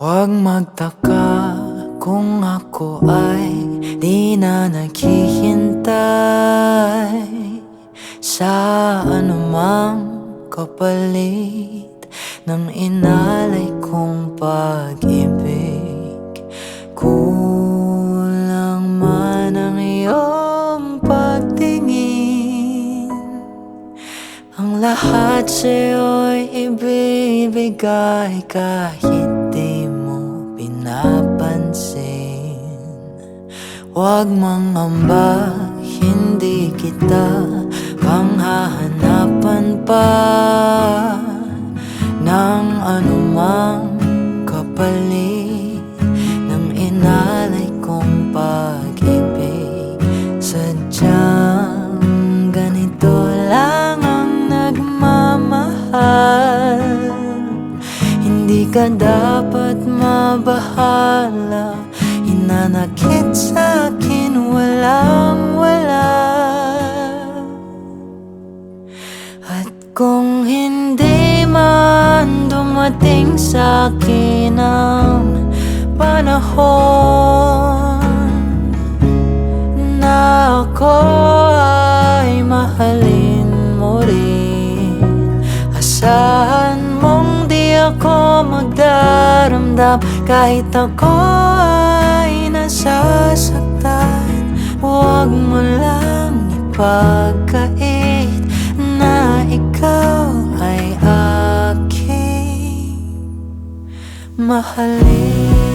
Huwag magtaka kung ako ay di na naghihintay. Sa anumang kapalit ng inalay kong pag-ibig Kulang man ang iyong pagtingin Ang lahat sa'yo'y ibibigay kahit di pinapansin. Huwag mangamba, hindi kita panghahanapan pa. Ng anumang kapalit ng inalay kong pag-ibig Sadyang ganito lang ang nagmamahal. Hindi ka dapat mabahala Hinanakit sa akin walang wala. At kung hindi man dumating sa akin ang panahon Na ako magdaramdam Kahit ako ay nasasaktan Huwag mo lang ipagkait Na ikaw ay aking mahalin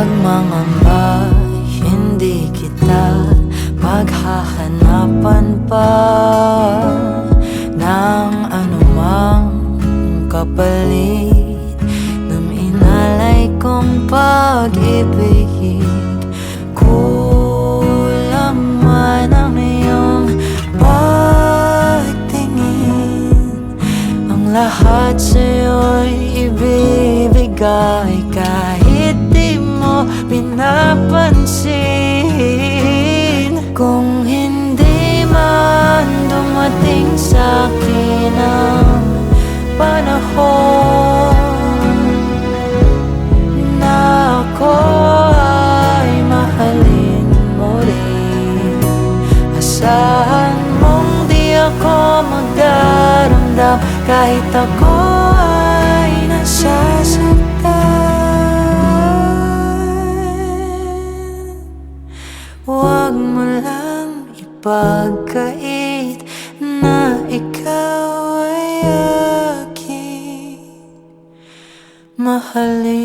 Huwag mangamba, hindi kita paghahanapan pa Ng anumang kapalit Ng inalay kong pag-ibig Kulang man ang iyong pagtingin Ang lahat sa'yo'y ibibigay panahon Na ako mahalin mo rin Asahan mong di ako magdaramdam Kahit ako ay nasasaktan. Huwag mo lang ipagkait aking mahalin